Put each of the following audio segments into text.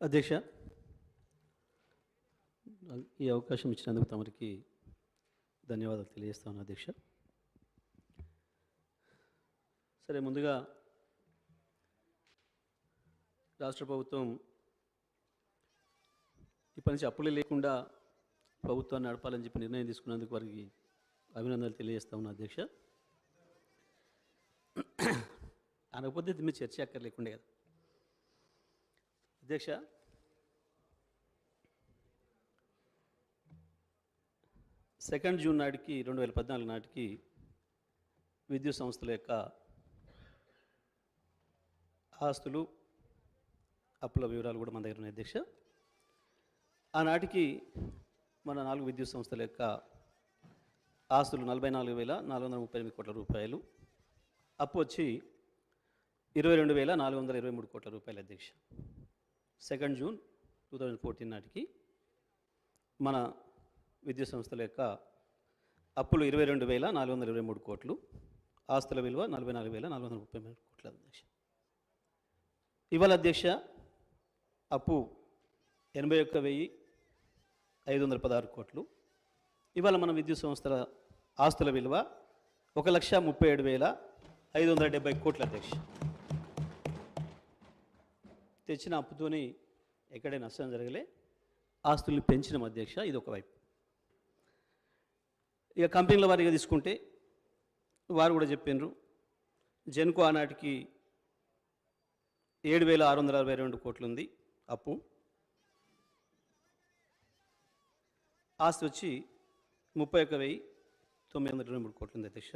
అధ్యక్ష ఈ అవకాశం ఇచ్చినందుకు తమరికి ధన్యవాదాలు తెలియజేస్తాను అధ్యక్ష. సరే ముందుగా రాష్ట్ర ప్రభుత్వం ఇప్పటి నుంచి అప్పులే లేకుండా ప్రభుత్వాన్ని నడపాలని చెప్పి నిర్ణయం తీసుకున్నందుకు వారికి అభినందనలు తెలియజేస్తా ఉన్నా అధ్యక్ష. అనకపోతే మీరు చర్చ అక్కర్లేకుండా కదా. అధ్యక్ష. సెకండ్ జూన్ నాటికి రెండు వేల పద్నాలుగు నాటికి విద్యుత్ సంస్థల యొక్క ఆస్తులు అప్పుల వివరాలు కూడా మన దగ్గర ఉన్నాయి అధ్యక్ష. ఆనాటికి మన నాలుగు విద్యుత్ సంస్థల యొక్క ఆస్తులు నలభై నాలుగు వేల నాలుగు వందల ముప్పై ఎనిమిది కోట్ల రూపాయలు. అప్పు వచ్చి ఇరవై రెండు వేల నాలుగు వందల ఇరవై మూడు కోట్ల రూపాయలు అధ్యక్ష. Second June two thousand fourteen నాటికి మన విద్యుత్ సంస్థల యొక్క అప్పులు ఇరవై రెండు వేల నాలుగు వందల ఇరవై మూడు కోట్లు ఆస్తుల విలువ నలభై నాలుగు వేల నాలుగు వందల ముప్పై మూడు కోట్ల అధ్యక్ష. ఇవాళ అధ్యక్ష అప్పు ఎనభై ఒక్క వెయ్యి ఐదు వందల పదహారు కోట్లు. ఇవాళ మన విద్యుత్ సంస్థల ఆస్తుల విలువ ఒక లక్ష ముప్పై ఏడు వేల ఐదు వందల డెబ్బై కోట్ల అధ్యక్ష. తెచ్చిన అప్పుతోని ఎక్కడే నష్టం జరగలే. ఆస్తుల్ని పెంచిన అధ్యక్ష ఇది ఒక వైపు. ఇక కంపెనీల వారిగా తీసుకుంటే వారు కూడా చెప్పినారు జెన్కో ఆనాటికి ఏడు వేల ఆరు వందల అరవై రెండు కోట్లు ఉంది అప్పు. ఆస్తి వచ్చి ముప్పై ఒక్క వెయ్యి తొమ్మిది వందల ఇరవై మూడు కోట్లు ఉంది అధ్యక్ష.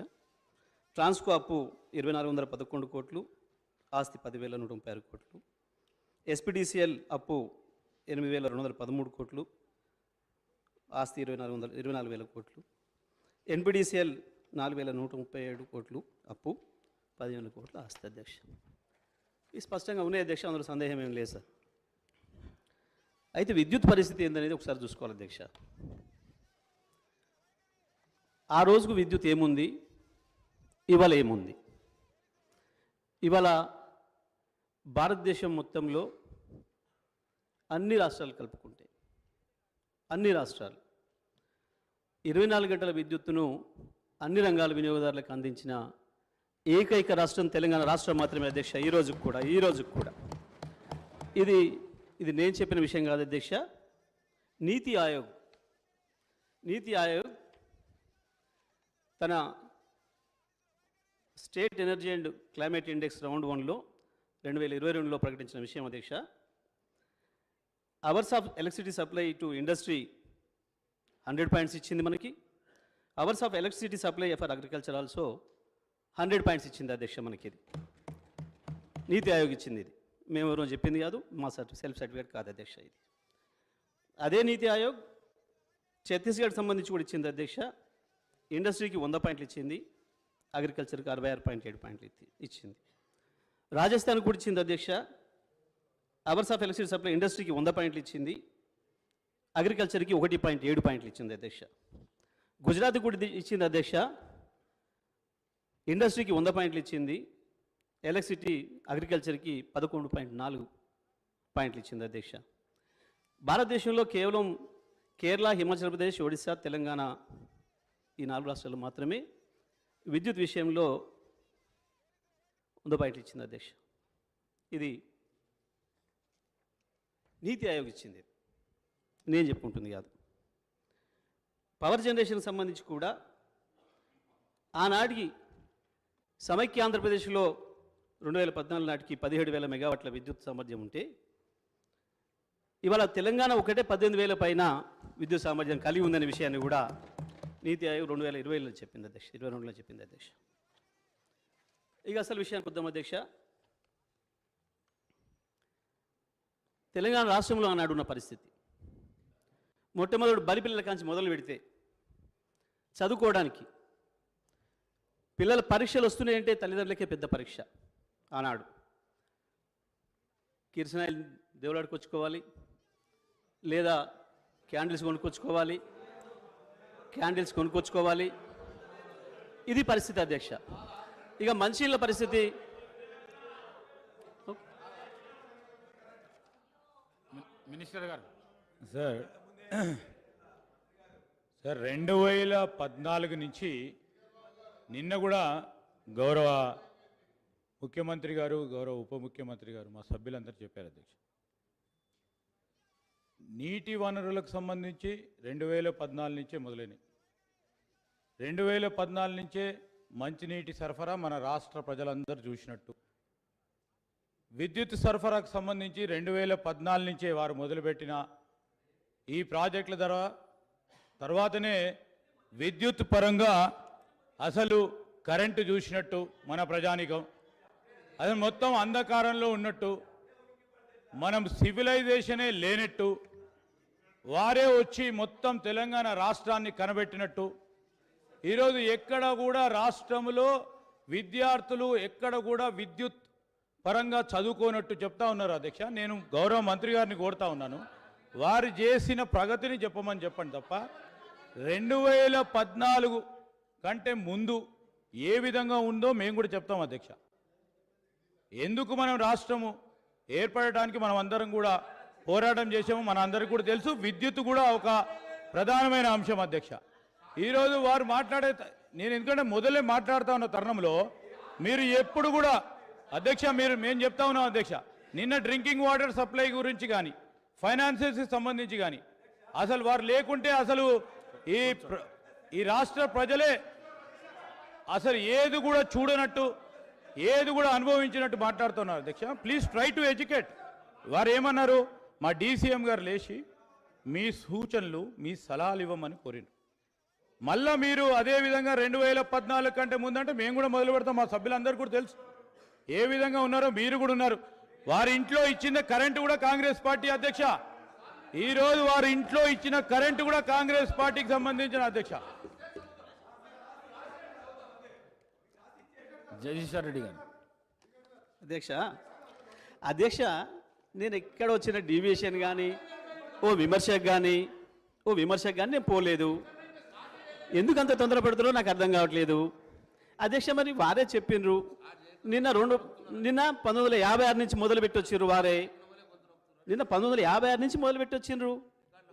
ట్రాన్స్కో అప్పు ఇరవై నాలుగు వందల పదకొండు కోట్లు ఆస్తి పదివేల నూట ముప్పై ఆరు కోట్లు. ఎస్పీడీసీఎల్ అప్పు ఎనిమిది వేల రెండు వందల పదమూడు కోట్లు ఆస్తి ఇరవై నాలుగు వందల ఇరవై నాలుగు వేల కోట్లు ఎన్పిడిసిఎల్ నాలుగు వేల నూట ముప్పై ఏడు కోట్లు అప్పు పదిహేను కోట్ల ఆస్తి అధ్యక్ష. ఇది స్పష్టంగా ఉన్నాయి అధ్యక్ష అందులో సందేహం ఏం లేదు సార్. అయితే విద్యుత్ పరిస్థితి ఏందనేది ఒకసారి చూసుకోవాలి అధ్యక్ష. ఆ రోజుకు విద్యుత్ ఏముంది? ఇవాళ ఏముంది? ఇవాళ భారతదేశం మొత్తంలో అన్ని రాష్ట్రాలు కలుపుకుంటే అన్ని రాష్ట్రాలు ఇరవై నాలుగు గంటల విద్యుత్తును అన్ని రంగాల వినియోగదారులకు అందించిన ఏకైక రాష్ట్రం తెలంగాణ రాష్ట్రం మాత్రమే అధ్యక్ష. ఈ రోజుకు కూడా ఈ రోజుకు కూడా. ఇది ఇది నేను చెప్పిన విషయం కాదు అధ్యక్ష. నీతి ఆయోగ్ నీతి ఆయోగ్ తన state energy and climate index round వన్లో రెండు వేల ఇరవై రెండులో ప్రకటించిన విషయం అధ్యక్ష. Hours of electricity supply to industry hundred points ఇచ్చింది మనకి. Hours of electricity supply for agriculture also hundred points ఇచ్చింది అధ్యక్ష మనకి ఇది. నీతి ఆయోగ్ ఇచ్చింది ఇది. మేము ఎవరో చెప్పింది కాదు మా సర్టి సెల్ఫ్ సర్టిఫికేట్ కాదు అధ్యక్ష ఇది. అదే నీతి ఆయోగ్ ఛత్తీస్గఢ్ సంబంధించి కూడా ఇచ్చింది అధ్యక్ష. ఇండస్ట్రీకి వంద పాయింట్లు ఇచ్చింది అగ్రికల్చర్కి అరవై ఆరు పాయింట్ ఏడు పాయింట్లు ఇచ్చి- ఇచ్చింది. రాజస్థాన్ కూడా ఇచ్చింది అధ్యక్ష. అవర్స్ ఆఫ్ ఎలక్ట్రిసిటీ సప్లై ఇండస్ట్రీకి వంద పాయింట్లు ఇచ్చింది. అగ్రికల్చర్కి ఒకటి పాయింట్ ఏడు పాయింట్లు ఇచ్చింది అధ్యక్ష. గుజరాత్ కూడా ఇచ్చింది అధ్యక్ష. ఇండస్ట్రీకి వంద పాయింట్లు ఇచ్చింది. ఎలక్ట్రిసిటీ అగ్రికల్చర్కి పదకొండు పాయింట్ నాలుగు పాయింట్లు ఇచ్చింది అధ్యక్ష. భారతదేశంలో కేవలం కేరళ హిమాచల్ ప్రదేశ్ ఒడిశా తెలంగాణ ఈ నాలుగు రాష్ట్రాలు మాత్రమే. విద్యుత్ విషయంలో వంద పాయింట్లు ఇచ్చింది అధ్యక్ష ఇది నీతి ఆయోగ్ ఇచ్చింది. నేను చెప్పుకుంటుంది కాదు. పవర్ జనరేషన్కి సంబంధించి కూడా ఆనాటికి సమైక్య ఆంధ్రప్రదేశ్లో రెండు వేల పద్నాలుగు నాటికి పదిహేడు వేల మెగావాట్ల విద్యుత్ సామర్థ్యం ఉంటే ఇవాళ తెలంగాణ ఒకటే పద్దెనిమిది వేల పైన విద్యుత్ సామర్థ్యం కలిగి ఉందనే విషయాన్ని కూడా నీతి ఆయోగ్ రెండు వేల ఇరవైలో చెప్పింది అధ్యక్ష ఇరవై రెండులో చెప్పింది అధ్యక్ష ఇక అసలు విషయానికి వద్దాం అధ్యక్ష. తెలంగాణ రాష్ట్రంలో ఆనాడు ఉన్న పరిస్థితి. మొట్టమొదటి బలిపిల్లల కాంచి మొదలు పెడితే చదువుకోవడానికి పిల్లల పరీక్షలు వస్తున్నాయంటే తల్లిదండ్రులకే పెద్ద పరీక్ష ఆనాడు. కిరసనాయిలు దేవులాడుకొచ్చుకోవాలి లేదా క్యాండిల్స్ కొనుక్కొచ్చుకోవాలి క్యాండిల్స్ కొనుక్కొచ్చుకోవాలి. ఇది పరిస్థితి అధ్యక్ష. ఇక మంచినీళ్ళ పరిస్థితి. మినిస్టర్ గారు. సార్ సార్ రెండు వేల పద్నాలుగు నుంచి నిన్న కూడా గౌరవ ముఖ్యమంత్రి గారు గౌరవ ఉప ముఖ్యమంత్రి గారు మా సభ్యులందరూ చెప్పారు అధ్యక్ష. నీటి వనరులకు సంబంధించి రెండు వేల పద్నాలుగు నుంచే మొదలైనవి. రెండు వేల పద్నాలుగు నుంచే మంచినీటి సరఫరా మన రాష్ట్ర ప్రజలందరూ చూసినట్టు. విద్యుత్ సరఫరాకు సంబంధించి రెండు వేల పద్నాలుగు నుంచే వారు మొదలుపెట్టిన ఈ ప్రాజెక్టుల ధర తర్వాతనే విద్యుత్ పరంగా అసలు కరెంటు చూసినట్టు మన ప్రజానికం. అది మొత్తం అంధకారంలో ఉన్నట్టు మనం సివిలైజేషనే లేనట్టు వారే వచ్చి మొత్తం తెలంగాణ రాష్ట్రాన్ని కనబెట్టినట్టు ఈరోజు ఎక్కడ కూడా రాష్ట్రంలో విద్యార్థులు ఎక్కడ కూడా విద్యుత్ పరంగా చదువుకోనట్టు చెప్తా ఉన్నారు అధ్యక్ష. నేను గౌరవ మంత్రి గారిని కోరుతా ఉన్నాను. వారు చేసిన ప్రగతిని చెప్పమని చెప్పండి తప్ప రెండు వేల పద్నాలుగు కంటే ముందు ఏ విధంగా ఉందో మేము కూడా చెప్తాం అధ్యక్ష. ఎందుకు మనం రాష్ట్రము ఏర్పడటానికి మనం అందరం కూడా పోరాటం చేసాము మన అందరికీ కూడా తెలుసు. విద్యుత్ కూడా ఒక ప్రధానమైన అంశం అధ్యక్ష. ఈరోజు వారు మాట్లాడే నేను ఎందుకంటే మొదలే మాట్లాడుతా ఉన్న తరుణంలో మీరు ఎప్పుడు కూడా అధ్యక్ష మీరు మేము చెప్తా ఉన్నాం అధ్యక్ష నిన్న డ్రింకింగ్ వాటర్ సప్లై గురించి కానీ ఫైనాన్సెస్కి సంబంధించి కానీ అసలు వారు లేకుంటే అసలు ఈ ఈ రాష్ట్ర ప్రజలే అసలు ఏది కూడా చూడనట్టు ఏది కూడా అనుభవించినట్టు మాట్లాడుతున్నారు అధ్యక్ష. ప్లీజ్ ట్రై టు ఎడ్యుకేట్ వారు ఏమన్నారు? మా డీసీఎం గారు లేచి మీ సూచనలు మీ సలహాలు ఇవ్వమని కోరిండు. మళ్ళా మీరు అదే విధంగా రెండు వేల పద్నాలుగు కంటే ముందంటే మేము కూడా మొదలు పెడతాం. మా సభ్యులందరూ కూడా తెలుసు. ఏ విధంగా ఉన్నారో మీరు కూడా ఉన్నారు. వారి ఇంట్లో ఇచ్చిన కరెంటు కూడా కాంగ్రెస్ పార్టీ అధ్యక్ష. ఈ రోజు వారి ఇంట్లో ఇచ్చిన కరెంటు కూడా కాంగ్రెస్ పార్టీకి సంబంధించిన అధ్యక్ష. జగదీశ్వర్ రెడ్డి గారు. అధ్యక్ష అధ్యక్ష నేను ఎక్కడ వచ్చిన డీవియేషన్ కానీ ఓ విమర్శకు కానీ ఓ విమర్శకు కానీ నేను పోలేదు. ఎందుకు అంత తొందర నాకు అర్థం కావట్లేదు. అధ్యక్ష మరి వారే చెప్పిండ్రు నిన్న రెండు నిన్న పంతొమ్మిది వందల యాభై ఆరు నుంచి మొదలుపెట్టొచ్చిండ్రు వారే. నిన్న పంతొమ్మిది వందల యాభై ఆరు నుంచి మొదలు పెట్టొచ్చిండ్రు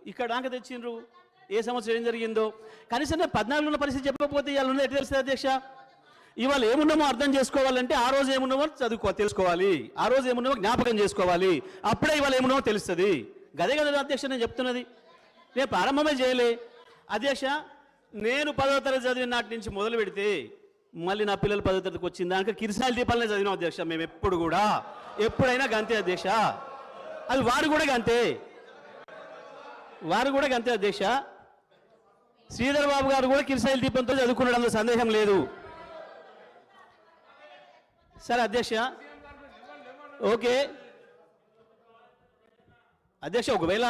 ఇక్కడ దాకా తెచ్చిండ్రు. ఏ సంవత్సరం ఏం జరిగిందో. కనీసం నేను పరిస్థితి చెప్పకపోతే ఇవాళ ఉన్నది ఎట్లా తెలుస్తుంది అధ్యక్ష? ఇవాళ ఏమున్నామో అర్థం చేసుకోవాలంటే ఆ రోజు ఏమున్నామో చదువుకో తెలుసుకోవాలి. ఆ రోజు ఏమున్నామో జ్ఞాపకం చేసుకోవాలి. అప్పుడే ఇవాళ ఏమున్నామో తెలుస్తుంది. గదే కదా అధ్యక్ష నేను చెప్తున్నది. నేను ప్రారంభమే చేయలే. అధ్యక్ష నేను పదవ తరగతి చదివిన నాటి నుంచి మొదలు పెడితే మళ్ళీ నా పిల్లలు పదవ తరగతికి వచ్చింది దానికి కిరసాల దీపాలనే చదివినాం అధ్యక్ష మేము ఎప్పుడు కూడా. ఎప్పుడైనా గంతే అధ్యక్ష. అది వారు కూడా గంతే. వారు కూడా గంతే అధ్యక్ష. శ్రీధర్ బాబు గారు కూడా కిరసాయిల దీపంతో చదువుకున్నాడు అందులో సందేహం లేదు. సరే అధ్యక్ష. ఓకే. అధ్యక్ష ఒకవేళ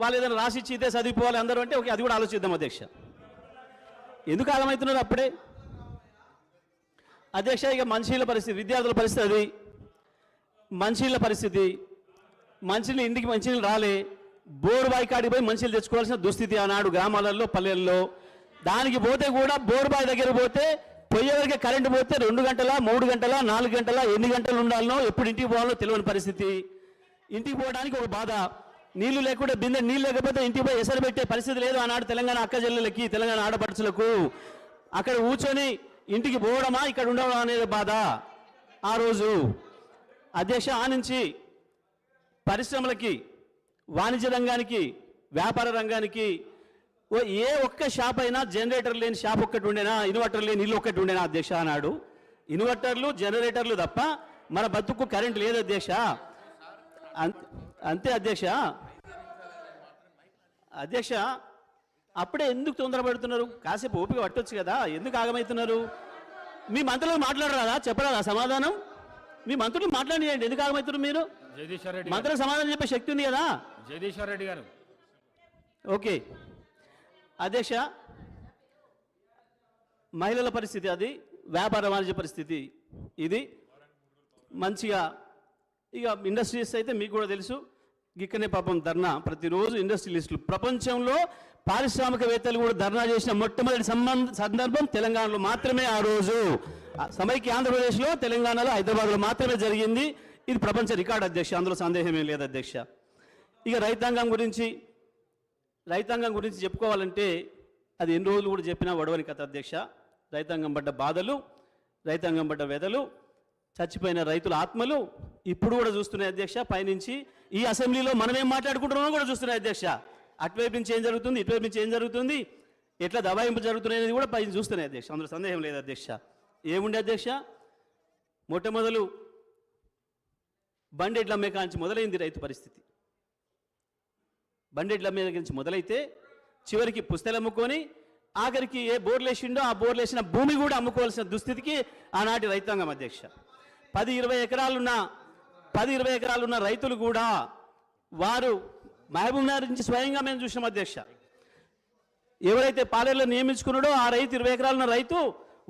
వాళ్ళు ఏదైనా రాసిచ్చి ఇదే చదివిపోవాలి అందరూ అంటే ఓకే అది కూడా ఆలోచిద్దాం అధ్యక్ష. ఎందుకు ఆగమవుతున్నారు అప్పుడే? అధ్యక్ష ఇక మనుషుల పరిస్థితి విద్యార్థుల పరిస్థితి అది. మనుషుల పరిస్థితి. మనుషులు ఇంటికి మంచినీళ్ళు రాలే. బోరు బావి కాడికి పోయి మనుషులు తెచ్చుకోవాల్సిన దుస్థితి ఆనాడు గ్రామాలలో పల్లెల్లో. దానికి పోతే కూడా బోరుబాయి దగ్గర పోతే పోయేవరకే కరెంటు పోతే రెండు గంటల మూడు గంటల నాలుగు గంటల ఎన్ని గంటలు ఉండాలనో ఎప్పుడు ఇంటికి పోవాలో తెలియని పరిస్థితి. ఇంటికి పోవడానికి ఒక బాధ. నీళ్ళు లేకుండా బిందె నీళ్ళు లేకపోతే ఇంటికి పోయి ఎసరు పెట్టే పరిస్థితి లేదు ఆనాడు తెలంగాణ అక్క చెల్లెలకి తెలంగాణ ఆడపడుచులకు. అక్కడ కూర్చొని ఇంటికి పోవడమా ఇక్కడ ఉండడం అనేది బాధ. ఆ రోజు అధ్యక్ష ఆ నుంచి పరిశ్రమలకి వాణిజ్య రంగానికి వ్యాపార రంగానికి ఓ ఏ ఒక్క షాప్ అయినా జనరేటర్ లేని షాప్ ఒక్కటి ఉండేనా ఇన్వర్టర్ లేని ఇల్లు ఒక్కటి ఉండేనా అధ్యక్ష అన్నాడు ఇన్వర్టర్లు జనరేటర్లు తప్ప మన బతుకు కరెంట్ లేదు అధ్యక్ష. అంత- అధ్యక్ష. అధ్యక్ష అప్పుడే ఎందుకు తొందరపడుతున్నారు? కాసేపు ఓపిక పట్టొచ్చు కదా ఎందుకు ఆగమవుతున్నారు మీ మంత్రులు మాట్లాడరాదా? చెప్పరాదా సమాధానం? మీ మంత్రులు మాట్లాడియండి ఎందుకు ఆగమవుతున్నారు మీరు? మంత్రులకు సమాధానం చెప్పే శక్తి ఉంది కదా? జగదీశ్వర్ రెడ్డి గారు. ఓకే. అధ్యక్ష మహిళల పరిస్థితి అది వ్యాపార వాణిజ్య పరిస్థితి ఇది. మంచిగా ఇక ఇండస్ట్రీస్ అయితే మీకు కూడా తెలుసు. గిక్కనే పాపం ధర్నా. ప్రతిరోజు ఇండస్ట్రియలిస్టులు ప్రపంచంలో పారిశ్రామికవేత్తలు కూడా ధర్నా చేసిన మొట్టమొదటి సంబంధ సందర్భం తెలంగాణలో మాత్రమే ఆ రోజు. ఆ సమైక్య ఆంధ్రప్రదేశ్లో తెలంగాణలో హైదరాబాద్లో మాత్రమే జరిగింది. ఇది ప్రపంచ రికార్డు అధ్యక్ష. అందులో సందేహమే లేదు అధ్యక్ష. ఇక రైతాంగం గురించి రైతాంగం గురించి చెప్పుకోవాలంటే అది ఎన్ని రోజులు కూడా చెప్పినా వడవని కథ అధ్యక్ష. రైతాంగం పడ్డ బాధలు రైతాంగం పడ్డ వెదలు చచ్చిపోయిన రైతుల ఆత్మలు ఇప్పుడు కూడా చూస్తున్నాయి అధ్యక్ష పైనుంచి ఈ అసెంబ్లీలో మనం ఏం మాట్లాడుకుంటున్నామో కూడా చూస్తున్నాయి అధ్యక్ష. అటువైపు నుంచి ఏం జరుగుతుంది ఇటువైపు నుంచి ఏం జరుగుతుంది ఎట్లా దబాయింపు జరుగుతున్నాయి అనేది కూడా పైన చూస్తున్నాయి అధ్యక్ష. అందులో సందేహం లేదు అధ్యక్ష. ఏముండే అధ్యక్ష? మొట్టమొదలు బండెడ్ల అమ్మే కాంచి మొదలైంది రైతు పరిస్థితి. బండెడ్ల మీద నుంచి మొదలైతే చివరికి పుస్తలు అమ్ముకొని ఆఖరికి ఏ బోర్లు వేసిండో ఆ బోర్లు వేసిన భూమి కూడా అమ్ముకోవాల్సిన దుస్థితికి ఆనాటి రైతాంగం అధ్యక్ష. పది ఇరవై ఎకరాలున్న పది ఇరవై ఎకరాలున్న రైతులు కూడా వారు మహబూబ్ నగర్ నుంచి స్వయంగా మేము చూసినాం అధ్యక్ష. ఎవరైతే పాలేరులో నియమించుకున్నాడో ఆ రైతు ఇరవై ఎకరాలున్న రైతు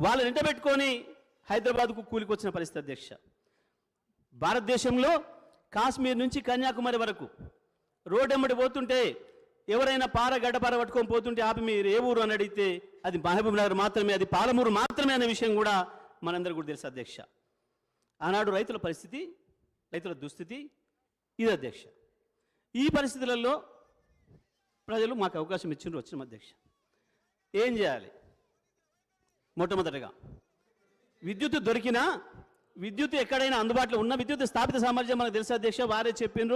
వాళ్ళని వెంట హైదరాబాద్కు కూలికి వచ్చిన పరిస్థితి అధ్యక్ష. భారతదేశంలో కాశ్మీర్ నుంచి కన్యాకుమారి వరకు రోడ్ ఎమ్మడి పోతుంటే ఎవరైనా పార గడ్డపార పట్టుకొని పోతుంటే ఆపి మీరు ఏ ఊరు అని అడిగితే అది మహబూబ్ నగర్ మాత్రమే అది పాలమూరు మాత్రమే అనే విషయం కూడా మనందరికీ కూడా తెలుసు అధ్యక్ష. ఆనాడు రైతుల పరిస్థితి రైతుల దుస్థితి ఇది అధ్యక్ష. ఈ పరిస్థితులలో ప్రజలు మాకు అవకాశం ఇచ్చిండ్రు వచ్చిన అధ్యక్ష. ఏం చేయాలి? మొట్టమొదటిగా విద్యుత్ దొరికినా విద్యుత్ ఎక్కడైనా అందుబాటులో ఉన్న విద్యుత్ స్థాపిత సామర్థ్యం మనకు తెలుసు అధ్యక్ష వారే చెప్పిండ్రు